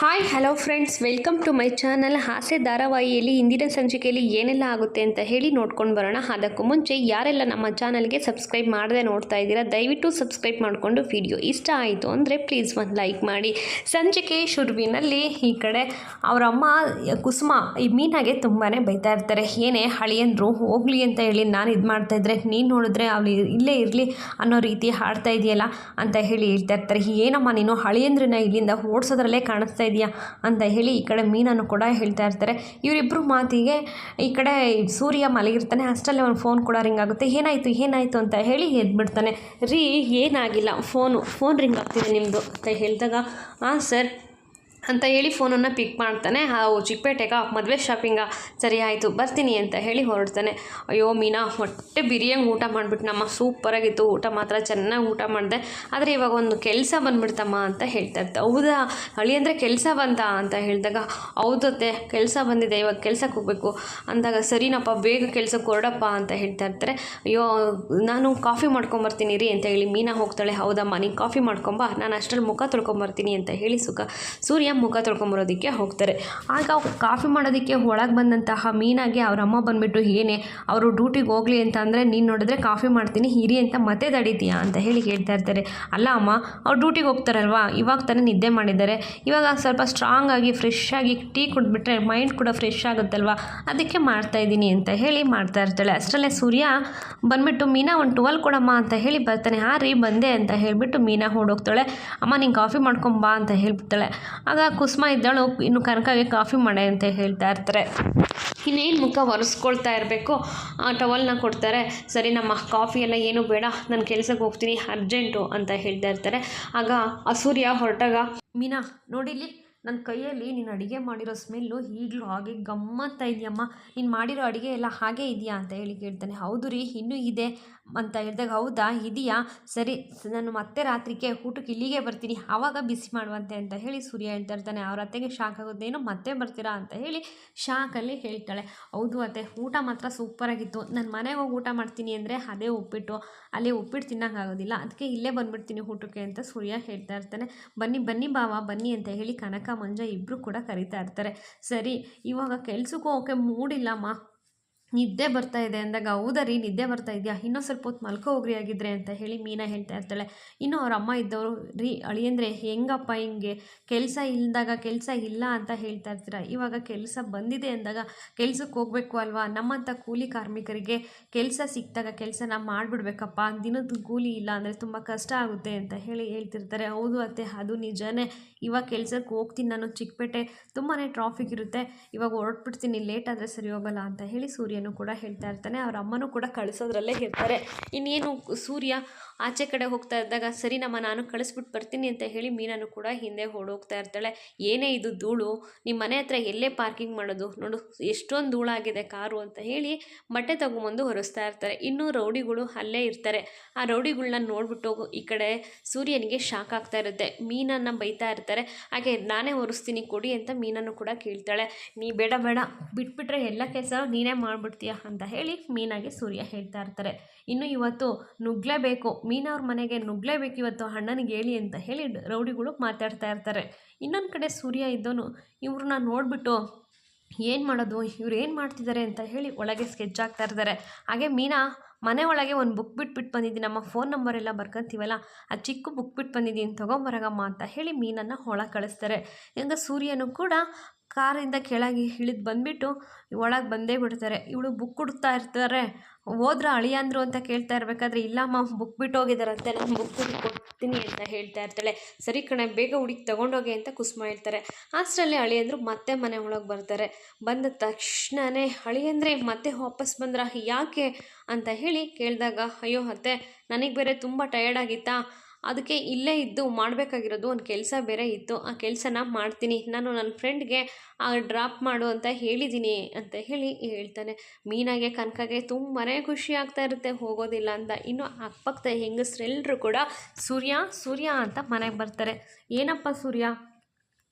Hi hello friends welcome to my channel ಹಾಸೆ ಧಾರಾವಾಹಿಯಲ್ಲಿ ಇಂದಿನ ಸಂಚಿಕೆಯಲ್ಲಿ ಏನೆಲ್ಲ ಆಗುತ್ತೆ ಅಂತ ಹೇಳಿ ನೋಡ್ಕೊಂಡು ಬರೋಣ. ಅದಕ್ಕೂ ಮುಂಚೆ ಯಾರೆಲ್ಲ ನಮ್ಮ ಚಾನಲ್ಗೆ ಸಬ್ಸ್ಕ್ರೈಬ್ ಮಾಡದೆ ನೋಡ್ತಾ ಇದ್ದೀರಾ, ದಯವಿಟ್ಟು ಸಬ್ಸ್ಕ್ರೈಬ್ ಮಾಡಿಕೊಂಡು ವಿಡಿಯೋ ಇಷ್ಟ ಆಯಿತು ಅಂದರೆ ಪ್ಲೀಸ್ ಒಂದು ಲೈಕ್ ಮಾಡಿ. ಸಂಚಿಕೆ ಶುರುವಿನಲ್ಲಿ ಈ ಕಡೆ ಅವರಮ್ಮ ಕುಸುಮ, ಈ ಮೀನಾಗೆ ತುಂಬಾ ಬೈತಾ ಇರ್ತಾರೆ. ಏನೇ ಹಳಿಯನ್ರು ಹೋಗಲಿ ಅಂತ ಹೇಳಿ ನಾನು ಇದು ಮಾಡ್ತಾ ಇದ್ರೆ, ನೀನು ನೋಡಿದ್ರೆ ಅವಳು ಇಲ್ಲೇ ಇರಲಿ ಅನ್ನೋ ರೀತಿ ಹಾಡ್ತಾ ಇದೆಯಲ್ಲ ಅಂತ ಹೇಳಿ ಹೇಳ್ತಾ ಇರ್ತಾರೆ. ಏನಮ್ಮ ನೀನು ಹಳಿಯಂದ್ರನ್ನ ಇಲ್ಲಿಂದ ಓಡಿಸೋದ್ರಲ್ಲೇ ಕಾಣಿಸ್ತಾ ಇದೆಯಾ ಅಂತ ಹೇಳಿ ಈ ಕಡೆ ಮೀನನ್ನು ಕೂಡ ಹೇಳ್ತಾ ಇರ್ತಾರೆ. ಇವರಿಬ್ಬರು ಮಾತಿಗೆ ಈ ಕಡೆ ಸೂರ್ಯ ಮಲಗಿರ್ತಾನೆ, ಅಷ್ಟರಲ್ಲೇ ಒಂದು ಫೋನ್ ಕೂಡ ರಿಂಗ್ ಆಗುತ್ತೆ. ಏನಾಯಿತು ಏನಾಯಿತು ಅಂತ ಹೇಳಿ ಎದ್ಬಿಡ್ತಾನೆ. ರೀ, ಏನಾಗಿಲ್ಲ. ಫೋನು ಫೋನ್ ರಿಂಗ್ ಆಗ್ತಿದೆ ನಿಮ್ಮದು ಅಂತ ಹೇಳಿದಾಗ ಹಾಂ ಸರ್ ಅಂತ ಹೇಳಿ ಫೋನನ್ನು ಪಿಕ್ ಮಾಡ್ತಾನೆ. ಹಾವು ಚಿಕ್ಕಪೇಟೆಗ ಮದುವೆ ಶಾಪಿಂಗ. ಸರಿ ಆಯಿತು, ಬರ್ತೀನಿ ಅಂತ ಹೇಳಿ ಹೊರಡ್ತಾನೆ. ಅಯ್ಯೋ, ಮೀನಾ, ಹೊಟ್ಟೆ ಬಿರಿಯಂಗೆ ಊಟ ಮಾಡಿಬಿಟ್ನಮ್ಮ. ಸೂಪರಾಗಿತ್ತು ಊಟ ಮಾತ್ರ ಚೆನ್ನಾಗಿ ಊಟ ಮಾಡಿದೆ. ಆದರೆ ಇವಾಗ ಒಂದು ಕೆಲಸ ಬಂದ್ಬಿಡ್ತಮ್ಮ ಅಂತ ಹೇಳ್ತಾ ಇರ್ತೆ ಹೌದಾ? ಹಳಿ ಅಂದರೆ ಕೆಲಸ ಬಂತ ಅಂತ ಹೇಳಿದಾಗ ಹೌದತ್ತೆ ಕೆಲಸ ಬಂದಿದೆ. ಇವಾಗ ಕೆಲಸಕ್ಕೆ ಹೋಗಬೇಕು. ಅಂದಾಗ, ಸರಿನಪ್ಪ, ಬೇಗ ಕೆಲ್ಸಕ್ಕೆ ಹೊರಡಪ್ಪ ಅಂತ ಹೇಳ್ತಾ ಇರ್ತಾರೆ. ಅಯ್ಯೋ, ನಾನು ಕಾಫಿ ಮಾಡ್ಕೊಂಬರ್ತೀನಿ ರೀ ಅಂತ ಹೇಳಿ ಮೀನಾ ಹೋಗ್ತಾಳೆ. ಹೌದಮ್ಮ, ನೀನು ಕಾಫಿ ಮಾಡ್ಕೊಂಬ ನಾನು ಅಷ್ಟರಲ್ಲಿ ಮುಖ ತೊಳ್ಕೊಂಬರ್ತೀನಿ ಅಂತ ಹೇಳಿ ಸುಖ. ಸೂರ್ಯ ಮುಖ ತೊಳ್ಕೊಂಬರೋದಕ್ಕೆ ಹೋಗ್ತಾರೆ. ಆಗ ಕಾಫಿ ಮಾಡೋದಕ್ಕೆ ಒಳಗೆ ಬಂದಂತಹ ಮೀನಾಗೆ ಅವ್ರ ಅಮ್ಮ ಬಂದುಬಿಟ್ಟು ಏನೇ, ಅವರು ಡ್ಯೂಟಿಗೆ ಹೋಗಲಿ ಅಂತ ಅಂದರೆ ನೀನು ನೋಡಿದ್ರೆ ಕಾಫಿ ಮಾಡ್ತೀನಿ, ಹಿರಿ ಅಂತ ಮತ್ತೆ ತಡಿತೀಯಾ ಅಂತ ಹೇಳಿ ಹೇಳ್ತಾ ಇರ್ತಾರೆ. ಅಲ್ಲ ಅಮ್ಮ, ಅವ್ರು ಡ್ಯೂಟಿಗೆ ಹೋಗ್ತಾರಲ್ವಾ? ಇವಾಗ ತಾನೇ ನಿದ್ದೆ ಮಾಡಿದ್ದಾರೆ. ಇವಾಗ ಸ್ವಲ್ಪ ಸ್ಟ್ರಾಂಗ್ ಆಗಿ ಫ್ರೆಶ್ ಆಗಿ ಟೀ ಕುಡಿದ್ಬಿಟ್ರೆ ಮೈಂಡ್ ಕೂಡ ಫ್ರೆಶ್ ಆಗುತ್ತಲ್ವಾ? ಅದಕ್ಕೆ ಮಾಡ್ತಾ ಇದ್ದೀನಿ ಅಂತ ಹೇಳಿ ಮಾಡ್ತಾ ಇರ್ತಾಳೆ. ಅಷ್ಟರಲ್ಲೇ ಸೂರ್ಯ, ಬಂದ್ಬಿಟ್ಟು ಮೀನಾ ಒಂದು ಟುವಲ್ ಕೊಡಮ್ಮ ಅಂತ ಹೇಳಿ ಬರ್ತಾನೆ. ಹಾಂ ರೀ, ಬಂದೆ ಅಂತ ಹೇಳಿಬಿಟ್ಟು ಮೀನಾ ಓಡೋಗ್ತಾಳೆ. ಅಮ್ಮ, ನೀನು ಕಾಫಿ ಮಾಡ್ಕೊಂಬಾ ಅಂತ ಹೇಳ್ಬಿಡ್ತಾಳೆ. ಆಗ ಕುಸುಮ ಇದ್ದಾಳು, ಇನ್ನು ಕನಕಾಗೆ ಕಾಫಿ ಮಾಡೆ ಅಂತ ಹೇಳ್ತಾ ಇರ್ತಾರೆ. ಇನ್ನೇನು ಮುಖ ಒರೆಸ್ಕೊಳ್ತಾ ಇರಬೇಕು? ಆ ಟವಲ್ನ ಕೊಡ್ತಾರೆ. ಸರಿ, ನಮ್ಮ ಕಾಫಿ ಎಲ್ಲ ಏನೂ ಬೇಡ, ನಾನು ಕೆಲಸಕ್ಕೆ ಹೋಗ್ತೀನಿ ಅರ್ಜೆಂಟು ಅಂತ ಹೇಳ್ತಾ ಇರ್ತಾರೆ. ಆಗ ಆ ಸೂರ್ಯ ಹೊರಟಾಗ, ಮೀನಾ ನೋಡಿಲಿ ನನ್ನ ಕೈಯಲ್ಲಿ ನೀನು ಅಡುಗೆ ಮಾಡಿರೋ ಸ್ಮೆಲ್ಲು ಈಗಲೂ ಹಾಗೆ ಗಮ್ಮತ್ತ ಇದೆಯಮ್ಮ. ನೀನು ಮಾಡಿರೋ ಅಡುಗೆ ಎಲ್ಲ ಹಾಗೆ ಇದೆಯಾ ಅಂತ ಹೇಳಿ ಕೇಳ್ತಾನೆ. ಹೌದು ರೀ, ಇನ್ನೂ ಇದೆ ಅಂತ ಹೇಳಿದಾಗ, ಹೌದಾ, ಇದೆಯಾ? ಸರಿ, ನಾನು ಮತ್ತೆ ರಾತ್ರಿಗೆ ಊಟಕ್ಕೆ ಇಲ್ಲಿಗೆ ಬರ್ತೀನಿ, ಆವಾಗ ಬಿಸಿ ಮಾಡುವಂತೆ ಅಂತ ಹೇಳಿ ಸೂರ್ಯ ಹೇಳ್ತಾ ಇರ್ತಾನೆ. ಅವ್ರ ಅತ್ತೆಗೆ ಶಾಕ್ ಆಗೋದೇನೋ ಮತ್ತೆ ಬರ್ತೀರಾ? ಅಂತ ಹೇಳಿ ಶಾಕಲ್ಲಿ ಹೇಳ್ತಾಳೆ. ಹೌದು ಅತ್ತೆ, ಊಟ ಮಾತ್ರ ಸೂಪರಾಗಿತ್ತು ನಾನು ಮನೆಗೆ ಹೋಗಿ ಊಟ ಮಾಡ್ತೀನಿ ಅಂದರೆ ಅದೇ ಉಪ್ಪಿಟ್ಟು. ಅಲ್ಲಿ ಉಪ್ಪಿಟ್ಟು ತಿನ್ನೋಕ್ಕಾಗೋದಿಲ್ಲ ಅದಕ್ಕೆ ಇಲ್ಲೇ ಬಂದುಬಿಡ್ತೀನಿ ಊಟಕ್ಕೆ, ಅಂತ ಸೂರ್ಯ ಹೇಳ್ತಾ ಇರ್ತಾನೆ. ಬನ್ನಿ ಬನ್ನಿ ಬಾವ, ಬನ್ನಿ, ಅಂತ ಹೇಳಿ ಕನಕ ಮಂಜ ಇಬ್ಬರು ಕೂಡ ಕರಿತಾ ಇರ್ತಾರೆ. ಸರಿ ಇವಾಗ ಕೆಲ್ಸಕ್ಕೂ ಹೋಗೋಕೆ ಮೂಡಿಲ್ಲಮ್ಮ ನಿದ್ದೆ ಬರ್ತಾ ಇದೆ ಅಂದಾಗ, ಹೌದಾ ರೀ, ನಿದ್ದೆ ಬರ್ತಾ ಇದೆಯಾ? ಇನ್ನೂ ಸ್ವಲ್ಪ ಹೊತ್ತು ಮಲ್ಕೋ ಹೋಗ್ರಿ ಆಗಿದ್ರೆ ಅಂತ ಹೇಳಿ ಮೀನಾ ಹೇಳ್ತಾ ಇರ್ತಾಳೆ. ಇನ್ನು ಅವ್ರ ಅಮ್ಮ ಇದ್ದವರು, ರೀ, ಅಳಿಯಂದ್ರೆ ಹೆಂಗಪ್ಪ ಹಿಂಗೆ? ಕೆಲಸ ಇಲ್ಲದಾಗ ಕೆಲಸ ಇಲ್ಲ ಅಂತ ಹೇಳ್ತಾ ಇರ್ತೀರ? ಇವಾಗ ಕೆಲಸ ಬಂದಿದೆ ಅಂದಾಗ ಕೆಲ್ಸಕ್ಕೆ ಹೋಗ್ಬೇಕು ಅಲ್ವಾ? ನಮ್ಮಂಥ ಕೂಲಿ ಕಾರ್ಮಿಕರಿಗೆ ಕೆಲಸ ಸಿಕ್ಕಿದಾಗ ಕೆಲಸನ ಮಾಡಿಬಿಡ್ಬೇಕಪ್ಪ. ದಿನದ ಕೂಲಿ ಇಲ್ಲ ಅಂದರೆ ತುಂಬ ಕಷ್ಟ ಆಗುತ್ತೆ ಅಂತ ಹೇಳಿ ಹೇಳ್ತಿರ್ತಾರೆ. ಹೌದು ಅತ್ತೆ, ಅದು ನಿಜನೇ. ಇವಾಗ ಕೆಲಸಕ್ಕೆ ಹೋಗ್ತೀನಿ ನಾನು, ಚಿಕ್ಕಪೇಟೆ ತುಂಬಾ ಟ್ರಾಫಿಕ್ ಇರುತ್ತೆ. ಇವಾಗ ಹೊರಟ್ಬಿಡ್ತೀನಿ ಲೇಟ್ ಆದರೆ ಸರಿ ಹೋಗಲ್ಲ ಅಂತ ಹೇಳಿ ಕೂಡ ಹೇಳ್ತಾ ಇರ್ತಾನೆ. ಅವ್ರ ಅಮ್ಮನೂ ಕೂಡ ಕಳಿಸೋದ್ರಲ್ಲೇ ಇರ್ತಾರೆ ಇನ್ನೇನು ಸೂರ್ಯ ಆಚೆ ಕಡೆ ಹೋಗ್ತಾ ಇದ್ದಾಗ, ಸರಿ ನಮ್ಮ ನಾನು ಕಳಿಸ್ಬಿಟ್ಟು ಬರ್ತೀನಿ ಅಂತ ಹೇಳಿ ಮೀನನ್ನು ಕೂಡ ಹಿಂದೆ ಓಡೋಗ್ತಾ ಇರ್ತಾಳೆ. ಏನೇ ಇದು ಧೂಳು ನಿಮ್ಮ ಮನೆ ಹತ್ರ ಎಲ್ಲೇ ಪಾರ್ಕಿಂಗ್ ಮಾಡೋದು? ನೋಡು, ಎಷ್ಟೊಂದು ಧೂಳಾಗಿದೆ ಕಾರು ಅಂತ ಹೇಳಿ ಬಟ್ಟೆ ತಗೊಂಬಂದು ಹೊರಿಸ್ತಾ ಇರ್ತಾರೆ. ಇನ್ನೂ ರೌಡಿಗಳು ಅಲ್ಲೇ ಇರ್ತಾರೆ. ಆ ರೌಡಿಗಳನ್ನ ನೋಡ್ಬಿಟ್ಟು ಈ ಕಡೆ ಸೂರ್ಯನಿಗೆ ಶಾಕ್ ಆಗ್ತಾ ಇರುತ್ತೆ. ಮೀನನ್ನು ಬೈತಾ ಇರ್ತಾರೆ. ಹಾಗೆ ನಾನೇ ಹೊರಿಸ್ತೀನಿ, ಕೊಡಿ ಅಂತ ಮೀನನ್ನು ಕೂಡ ಕೇಳ್ತಾಳೆ. ನೀ ಬೇಡ ಬೇಡ, ಬಿಟ್ಬಿಟ್ರೆ ಎಲ್ಲ ಕೆಲಸ ನೀನೇ ಮಾಡಿಬಿಡ್ತೀಯ ಅಂತ ಹೇಳಿ ಮೀನಾಗೆ ಸೂರ್ಯ ಹೇಳ್ತಾ ಇರ್ತಾರೆ. ಇನ್ನು ಇವತ್ತು ನುಗ್ಲೇಬೇಕು. ಮೀನವ್ರ ಮನೆಗೆ ನುಗ್ಲೇಬೇಕು ಇವತ್ತು ಅಣ್ಣನಿಗೆ ಹೇಳಿ ಅಂತ ಹೇಳಿ ರೌಡಿಗಳು ಮಾತಾಡ್ತಾ ಇರ್ತಾರೆ. ಇನ್ನೊಂದು ಕಡೆ ಸೂರ್ಯ ಇದ್ದವನು ಇವ್ರನ್ನ ನೋಡಿಬಿಟ್ಟು ಏನು ಮಾಡೋದು? ಇವ್ರು ಏನು ಮಾಡ್ತಿದ್ದಾರೆ ಅಂತ ಹೇಳಿ ಒಳಗೆ ಸ್ಕೆಚ್ ಆಗ್ತಾ ಇರ್ತಾರೆ. ಹಾಗೆ ಮೀನಾ ಮನೆ ಒಳಗೆ ಒಂದು ಬುಕ್ ಬಿಟ್ಬಿಟ್ಟು ಬಂದಿದ್ದೀನಿ ನಮ್ಮ ಫೋನ್ ನಂಬರ್ ಎಲ್ಲ ಬರ್ಕೊಂತೀವಲ್ಲ, ಆ ಚಿಕ್ಕ ಬುಕ್ ಬಿಟ್ಟು ಬಂದಿದ್ದೀನಿ ತೊಗೊಂಬರಗಮ್ಮ ಅಂತ ಹೇಳಿ ಮೀನನ್ನು ಒಳಗೆ ಕಳಿಸ್ತಾರೆ. ಹೆಂಗ ಸೂರ್ಯನು ಕೂಡ ಕಾರಿಂದ ಕೆಳಗೆ ಇಳಿದು ಬಂದುಬಿಟ್ಟು ಒಳಗೆ ಬಂದೇ ಬಿಡ್ತಾರೆ. ಇವಳು ಬುಕ್ ಹುಡುಕ್ತಾ ಇರ್ತಾರೆ. ಹೋದ್ರ ಅಳಿಯಂದ್ರು ಅಂತ ಕೇಳ್ತಾ ಇರಬೇಕಾದ್ರೆ ಇಲ್ಲಮ್ಮ ಬುಕ್ ಬಿಟ್ಟು ಹೋಗಿದ್ದಾರಂತೆ ನಾನು ಬುಕ್ ಹುಡುಕಿ ಕೊಡ್ತೀನಿ ಅಂತ ಹೇಳ್ತಾ ಇರ್ತಾಳೆ. ಸರಿ ಕಣೆ, ಬೇಗ ಹುಡುಕಿ ತಗೊಂಡೋಗಿ ಅಂತ ಕುಸುಮ ಹೇಳ್ತಾರೆ. ಅಳಿ ಅಳಿಯಂದ್ರು ಮತ್ತೆ ಮನೆ ಒಳಗೆ ಬರ್ತಾರೆ. ಬಂದ ತಕ್ಷಣವೇ ಅಳಿಯಂದ್ರೆ, ಮತ್ತೆ ವಾಪಸ್ ಬಂದ್ರ, ಯಾಕೆ ಅಂತ ಹೇಳಿ ಕೇಳಿದಾಗ, ಅಯ್ಯೋ ಅತ್ತೆ, ನನಗೆ ಬೇರೆ ತುಂಬ ಟಯರ್ಡ್ ಆಗಿತ್ತಾ? ಅದಕ್ಕೆ ಇಲ್ಲೇ ಇದ್ದು ಮಾಡಬೇಕಾಗಿರೋದು ಒಂದು ಕೆಲಸ ಬೇರೆ ಇತ್ತು. ಆ ಕೆಲಸನ ಮಾಡ್ತೀನಿ. ನಾನು ನನ್ನ ಫ್ರೆಂಡ್ಗೆ ಡ್ರಾಪ್ ಮಾಡು ಅಂತ ಹೇಳಿದ್ದೀನಿ ಅಂತ ಹೇಳಿ ಹೇಳ್ತಾನೆ. ಮೀನಾಗೆ, ಕನಕಗೆ ತುಂಬಾ ಖುಷಿ ಆಗ್ತಾ ಇರುತ್ತೆ. ಹೋಗೋದಿಲ್ಲ ಅಂತ. ಇನ್ನು ಅಕ್ಕಪಕ್ಕದ ಹೆಂಗಸರೆಲ್ಲರೂ ಕೂಡ ಸೂರ್ಯ ಸೂರ್ಯ ಅಂತ ಮನೆಗೆ ಬರ್ತಾರೆ. ಏನಪ್ಪ ಸೂರ್ಯ?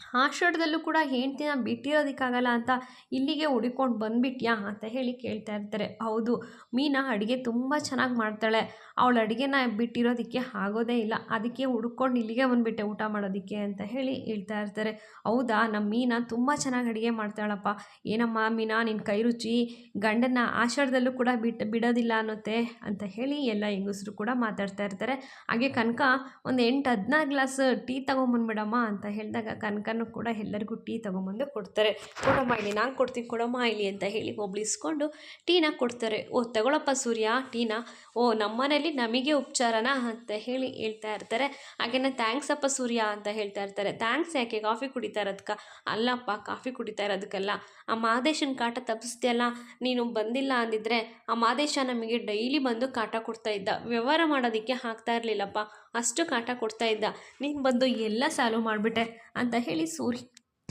ಆಷಾಢದಲ್ಲೂ ಕೂಡ ಹೆಂಡ್ತಿನ ಬಿಟ್ಟಿರೋದಕ್ಕಾಗಲ್ಲ ಅಂತ ಇಲ್ಲಿಗೆ ಹುಡುಕೊಂಡು ಬಂದ್ಬಿಟ್ಯಾ ಅಂತ ಹೇಳಿ ಕೇಳ್ತಾ ಇರ್ತಾರೆ. ಹೌದು, ಮೀನಾ ಅಡುಗೆ ತುಂಬ ಚೆನ್ನಾಗಿ ಮಾಡ್ತಾಳೆ. ಅವಳು ಅಡುಗೆನ ಬಿಟ್ಟಿರೋದಕ್ಕೆ ಆಗೋದೇ ಇಲ್ಲ. ಅದಕ್ಕೆ ಹುಡ್ಕೊಂಡು ಇಲ್ಲಿಗೆ ಬಂದುಬಿಟ್ಟೆ ಊಟ ಮಾಡೋದಕ್ಕೆ ಅಂತ ಹೇಳಿ ಹೇಳ್ತಾ ಇರ್ತಾರೆ. ಹೌದಾ ನಮ್ಮ ಮೀನಾ ತುಂಬ ಚೆನ್ನಾಗಿ ಅಡುಗೆ ಮಾಡ್ತಾಳಪ್ಪ. ಏನಮ್ಮ ಮೀನಾ ನಿನ್ನ ಕೈ ರುಚಿ ಗಂಡನ ಆಷಾಢದಲ್ಲೂ ಕೂಡ ಬಿಟ್ಟು ಬಿಡೋದಿಲ್ಲ ಅನ್ನೋತ್ತೆ ಅಂತ ಹೇಳಿ ಎಲ್ಲ ಹೆಂಗಸರು ಕೂಡ ಮಾತಾಡ್ತಾ ಇರ್ತಾರೆ. ಹಾಗೆ ಕನಕ ಒಂದು ಎಂಟು ಹದಿನಾರು ಗ್ಲಾಸ್ ಟೀ ತಗೊಂಬಂದ್ಬಿಡಮ್ಮ ಅಂತ ಹೇಳಿದಾಗ ಕನಕನೂ ಕೂಡ ಎಲ್ಲರಿಗೂ ಟೀ ತೊಗೊಂಬಂದು ಕೊಡ್ತಾರೆ. ಕೊಡಮ್ಮ ಇಲ್ಲಿ, ನಾನು ಕೊಡ್ತೀನಿ ಕೊಡಮ್ಮ ಇಲ್ಲಿ ಅಂತ ಹೇಳಿ ಒಬ್ಳಿಸ್ಕೊಂಡು ಟೀನ ಕೊಡ್ತಾರೆ. ಓ, ತಗೊಳಪ್ಪ ಸೂರ್ಯ, ಟೀನ? ಓ, ನಮ್ಮನೇಲಿ ನಮಗೆ ಉಪಚಾರನ ಅಂತ ಹೇಳಿ ಹೇಳ್ತಾ ಇರ್ತಾರೆ. ಹಾಗೇನ ಥ್ಯಾಂಕ್ಸ್ ಅಪ್ಪ ಸೂರ್ಯ ಅಂತ ಹೇಳ್ತಾ ಇರ್ತಾರೆ. ಥ್ಯಾಂಕ್ಸ್ ಯಾಕೆ? ಕಾಫಿ ಕುಡಿತಾ ಇರೋದಕ್ಕೆ ಅಲ್ಲಪ್ಪ, ಕಾಫಿ ಕುಡಿತಾ ಇರೋದಕ್ಕೆಲ್ಲ. ಆ ಮಾದೇಶನ ಕಾಟ ತಪ್ಪಿಸ್ದೆಯಲ್ಲ ನೀನು ಬಂದಿಲ್ಲ ಅಂದಿದ್ರೆ ಆ ಮಾದೇಶ ನಮಗೆ ಡೈಲಿ ಬಂದು ಕಾಟ ಕೊಡ್ತಾ ಇದ್ದ. ವ್ಯವಹಾರ ಮಾಡೋದಕ್ಕೆ ಹಾಕ್ತಾ ಇರಲಿಲ್ಲಪ್ಪ. ಅಷ್ಟು ಕಾಟ ಕೊಡ್ತಾ ಇದ್ದ. ನೀನು ಬಂದು ಎಲ್ಲ ಸಾಲ್ವ್ ಮಾಡಿಬಿಟ್ಟೆ ಅಂತ ಹೇಳಿ ಸೂರ್ಯ,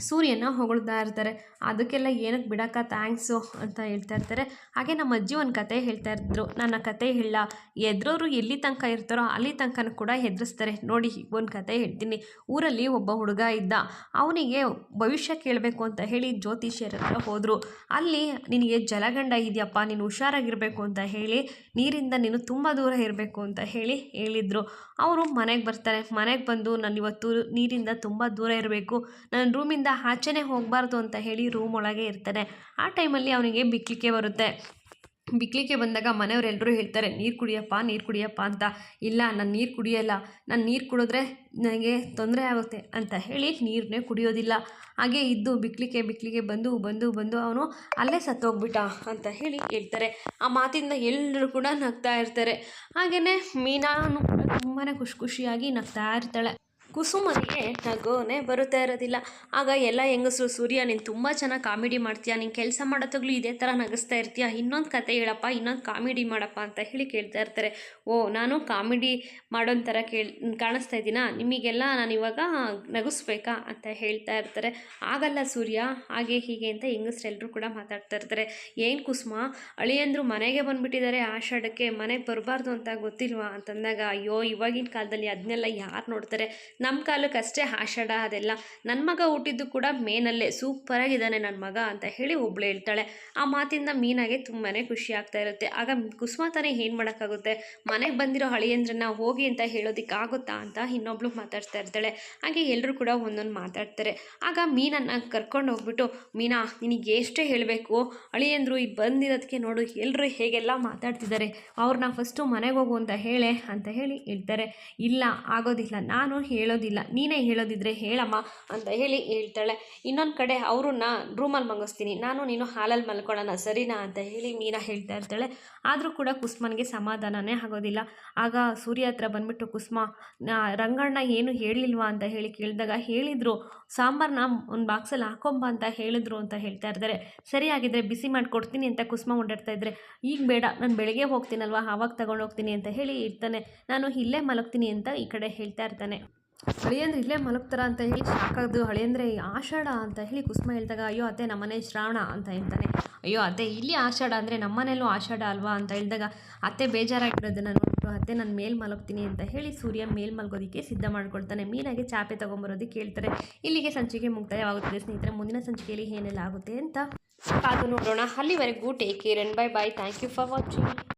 ಸೂರ್ಯನ ಹೊಗಳ್ತಾ ಇರ್ತಾರೆ. ಅದಕ್ಕೆಲ್ಲ ಏನಕ್ಕೆ ಬಿಡಕ್ಕ ಥ್ಯಾಂಕ್ಸು ಅಂತ ಹೇಳ್ತಾ ಇರ್ತಾರೆ. ಹಾಗೆ ನಮ್ಮ ಅಜ್ಜಿ ಒಂದು ಕತೆ ಹೇಳ್ತಾ ಇದ್ರು. ನನ್ನ ಕತೆ ಹೇಳ. ಎದ್ರೋರು ಎಲ್ಲಿ ತನಕ ಇರ್ತಾರೋ ಅಲ್ಲಿ ತನಕ ಕೂಡ ಹೆದರಿಸ್ತಾರೆ. ನೋಡಿ, ಒಂದು ಕತೆ ಹೇಳ್ತೀನಿ. ಊರಲ್ಲಿ ಒಬ್ಬ ಹುಡುಗ ಇದ್ದ. ಅವನಿಗೆ ಭವಿಷ್ಯ ಕೇಳಬೇಕು ಅಂತ ಹೇಳಿ ಜ್ಯೋತಿಷ್ಯರ ಹತ್ರ ಹೋದರು. ಅಲ್ಲಿ, ನಿನಗೆ ಜಲಗಂಡ ಇದೆಯಪ್ಪ. ನೀನು ಹುಷಾರಾಗಿರಬೇಕು ಅಂತ ಹೇಳಿ, ನೀರಿಂದ ನೀನು ತುಂಬ ದೂರ ಇರಬೇಕು ಅಂತ ಹೇಳಿ ಹೇಳಿದರು. ಅವರು ಮನೆಗೆ ಬರ್ತಾರೆ. ಮನೆಗೆ ಬಂದು ನಾನು ಇವತ್ತು ನೀರಿಂದ ತುಂಬ ದೂರ ಇರಬೇಕು. ನನ್ನ ರೂಮಿಂದ ಆಚೆನೇ ಹೋಗಬಾರ್ದು ಅಂತ ಹೇಳಿ ರೂಮ್ ಒಳಗೆ ಇರ್ತಾನೆ. ಆ ಟೈಮಲ್ಲಿ ಅವನಿಗೆ ಬಿಕ್ಕಲಿಕ್ಕೆ ಬರುತ್ತೆ. ಬಿಕ್ಲಿಕ್ಕೆ ಬಂದಾಗ ಮನೆಯವರೆಲ್ಲರೂ ಹೇಳ್ತಾರೆ, ನೀರು ಕುಡಿಯಪ್ಪ ನೀರು ಕುಡಿಯಪ್ಪ ಅಂತ. ಇಲ್ಲ, ನಾನು ನೀರು ಕುಡಿಯಲ್ಲ. ನಾನು ನೀರು ಕುಡಿದ್ರೆ ನನಗೆ ತೊಂದರೆ ಆಗುತ್ತೆ ಅಂತ ಹೇಳಿ ನೀರನ್ನೇ ಕುಡಿಯೋದಿಲ್ಲ. ಹಾಗೆ ಇದ್ದು ಬಿಕ್ಲಿಕ್ಕೆ ಬಿಕ್ಲಿಗೆ ಬಂದು ಬಂದು ಬಂದು ಅವನು ಅಲ್ಲೇ ಸತ್ತೋಗ್ಬಿಟ್ಟ ಅಂತ ಹೇಳಿ ಹೇಳ್ತಾರೆ. ಆ ಮಾತಿಂದ ಎಲ್ಲರೂ ಕೂಡ ನಗ್ತಾ ಇರ್ತಾರೆ. ಹಾಗೆಯೇ ಮೀನಾನು ಕೂಡ ತುಂಬಾ ಖುಷಿ ಖುಷಿಯಾಗಿ ನಗ್ತಾ ಇರ್ತಾಳೆ. ಕುಸುಮನಿಗೆ ನಗೋನೇ ಬರುತ್ತಾ ಇರೋದಿಲ್ಲ. ಆಗ ಎಲ್ಲ ಹೆಂಗಸರು, ಸೂರ್ಯ, ನೀನು ತುಂಬ ಚೆನ್ನಾಗಿ ಕಾಮಿಡಿ ಮಾಡ್ತೀಯ? ನೀನು ಕೆಲಸ ಮಾಡೋದಾಗ್ಲೂ ಇದೇ ಥರ ನಗಿಸ್ತಾ ಇರ್ತೀಯ? ಇನ್ನೊಂದು ಕತೆ ಹೇಳಪ್ಪ, ಇನ್ನೊಂದು ಕಾಮಿಡಿ ಮಾಡಪ್ಪ ಅಂತ ಹೇಳಿ ಕೇಳ್ತಾ ಇರ್ತಾರೆ. ಓ, ನಾನು ಕಾಮಿಡಿ ಮಾಡೋ ಥರ ಕೇಳ್, ಕಾಣಿಸ್ತಾ ಇದ್ದೀನಾ? ನಿಮಗೆಲ್ಲ ನಾನು ಇವಾಗ ನಗಿಸ್ಬೇಕಾ ಅಂತ ಹೇಳ್ತಾ ಇರ್ತಾರೆ. ಆಗಲ್ಲ ಸೂರ್ಯ, ಹಾಗೆ ಹೀಗೆ ಅಂತ ಹೆಂಗಸರೆಲ್ಲರೂ ಕೂಡ ಮಾತಾಡ್ತಾ ಇರ್ತಾರೆ. ಏನು ಕುಸುಮ, ಅಳಿಯಂದರು ಮನೆಗೆ ಬಂದುಬಿಟ್ಟಿದ್ದಾರೆ ಆಷಾಢಕ್ಕೆ, ಮನೆಗೆ ಬರಬಾರ್ದು ಅಂತ ಗೊತ್ತಿಲ್ವಾ? ಅಂತಂದಾಗ, ಅಯ್ಯೋ, ಇವಾಗಿನ ಕಾಲದಲ್ಲಿ ಅದನ್ನೆಲ್ಲ ಯಾರು ನೋಡ್ತಾರೆ? ನಮ್ಮ ಕಾಲಕ್ಕೆ ಅಷ್ಟೇ ಆಷಾಢ ಅದೆಲ್ಲ. ನನ್ನ ಮಗ ಹುಟ್ಟಿದ್ದು ಕೂಡ ಮೇನಲ್ಲೇ. ಸೂಪರಾಗಿದ್ದಾನೆ ನನ್ನ ಮಗ ಅಂತ ಹೇಳಿ ಒಬ್ಳು ಹೇಳ್ತಾಳೆ. ಆ ಮಾತಿಂದ ಮೀನಾಗೆ ತುಂಬಾ ಖುಷಿ ಆಗ್ತಾ ಇರುತ್ತೆ. ಆಗ ಕುಸುಮ ತಾನೇ ಏನು ಮಾಡೋಕ್ಕಾಗುತ್ತೆ? ಮನೆಗೆ ಬಂದಿರೋ ಹಳಿಯಂದ್ರನ್ನ ಹೋಗಿ ಅಂತ ಹೇಳೋದಕ್ಕಾಗುತ್ತಾ ಅಂತ ಇನ್ನೊಬ್ಳು ಮಾತಾಡ್ತಾ ಇರ್ತಾಳೆ. ಹಾಗೆ ಎಲ್ಲರೂ ಕೂಡ ಒಂದೊಂದು ಮಾತಾಡ್ತಾರೆ. ಆಗ ಮೀನನ್ನು ಕರ್ಕೊಂಡು ಹೋಗ್ಬಿಟ್ಟು, ಮೀನಾ, ನಿನಗೆ ಎಷ್ಟೇ ಹೇಳಬೇಕು. ಅಳಿಯಂದ್ರು ಈಗ ಬಂದಿರೋದಕ್ಕೆ ನೋಡು ಎಲ್ಲರೂ ಹೇಗೆಲ್ಲ ಮಾತಾಡ್ತಿದ್ದಾರೆ ಅವ್ರನ್ನ ಫಸ್ಟು ಮನೆಗೆ ಹೋಗು ಅಂತ ಹೇಳೆ ಅಂತ ಹೇಳಿ ಹೇಳ್ತಾರೆ. ಇಲ್ಲ, ಆಗೋದಿಲ್ಲ. ನಾನು ಹೇಳೋದಿಲ್ಲ. ನೀನೇ ಹೇಳೋದಿದ್ರೆ ಹೇಳಮ್ಮ ಅಂತ ಹೇಳಿ ಹೇಳ್ತಾಳೆ. ಇನ್ನೊಂದು ಕಡೆ ಅವ್ರನ್ನ ರೂಮಲ್ಲಿ ಮಲಗಿಸ್ತೀನಿ ನಾನು ನೀನು ಹಾಲಲ್ಲಿ ಮಲ್ಕೊಳ್ಳೋಣ ಸರಿನಾ ಅಂತ ಹೇಳಿ ಮೀನಾ ಹೇಳ್ತಾ ಇರ್ತಾಳೆ. ಆದರೂ ಕೂಡ ಕುಸ್ಮನ್ಗೆ ಸಮಾಧಾನನೇ ಆಗೋದಿಲ್ಲ. ಆಗ ಸೂರ್ಯ ಹತ್ರ ಬಂದ್ಬಿಟ್ಟು, ಕುಸ್ಮ ರಂಗಣ್ಣ ಏನು ಹೇಳಿಲ್ವಾ? ಅಂತ ಹೇಳಿ ಕೇಳಿದಾಗ ಹೇಳಿದರು ಸಾಂಬಾರನ್ನ ಒಂದು ಬಾಕ್ಸಲ್ಲಿ ಹಾಕೊಂಬ ಅಂತ ಹೇಳಿದ್ರು ಅಂತ ಹೇಳ್ತಾ ಇರ್ತಾರೆ. ಸರಿ ಆಗಿದ್ರೆ ಬಿಸಿ ಮಾಡಿಕೊಡ್ತೀನಿ ಅಂತ ಕುಸ್ಮ ಉಂಡಾಡ್ತಾ ಇದ್ದರೆ ಈಗ ಬೇಡ, ನಾನು ಬೆಳಗ್ಗೆ ಹೋಗ್ತೀನಲ್ವಾ, ಆವಾಗ ತಗೊಂಡು ಹೋಗ್ತೀನಿ ಅಂತ ಹೇಳಿ ಇರ್ತಾನೆ. ನಾನು ಇಲ್ಲೇ ಮಲಗ್ತೀನಿ ಅಂತ ಈ ಕಡೆ ಹೇಳ್ತಾ ಇರ್ತಾನೆ. ಹಳಿಯಂದ್ರೆ ಇಲ್ಲೇ ಮಲಗ್ತಾರ ಅಂತ ಹೇಳಿ ಸಾಕಾದ್ದು ಹಳಿಯಂದ್ರೆ ಆಷಾಢ ಅಂತ ಹೇಳಿ ಕುಸುಮ ಹೇಳ್ದಾಗ, ಅಯ್ಯೋ, ಅತ್ತೆ ನಮ್ಮನೆ ಶ್ರಾವಣ ಅಂತ ಹೇಳ್ತಾನೆ. ಅಯ್ಯೋ, ಅತ್ತೆ, ಇಲ್ಲಿ ಆಷಾಢ ಅಂದರೆ ನಮ್ಮನೇಲೂ ಆಷಾಢ ಅಲ್ವಾ? ಅಂತ ಹೇಳಿದಾಗ, ಅತ್ತೆ, ಬೇಜಾರಾಗಿರೋದನ್ನು ನೋಡ್ಬಿಟ್ಟು, ಅತ್ತೆ, ನಾನು ಮೇಲ್ ಮಲಗ್ತೀನಿ ಅಂತ ಹೇಳಿ ಸೂರ್ಯ ಮೇಲ್ ಮಲಗೋದಕ್ಕೆ ಸಿದ್ಧ ಮಾಡ್ಕೊಳ್ತಾನೆ. ಮೀನಾಗೆ ಚಾಪೆ ತೊಗೊಂಬರೋದಕ್ಕೆ ಹೇಳ್ತಾರೆ ಇಲ್ಲಿಗೆ ಸಂಚಿಕೆ ಮುಕ್ತಾಯವಾಗುತ್ತದೆ ಸ್ನೇಹಿತರೆ, ಮುಂದಿನ ಸಂಚಿಕೆಯಲ್ಲಿ ಏನೆಲ್ಲ ಆಗುತ್ತೆ? ಅಂತ. ಅದು ನೋಡೋಣ. ಅಲ್ಲಿವರೆಗೂ take care and bye bye thank you for watching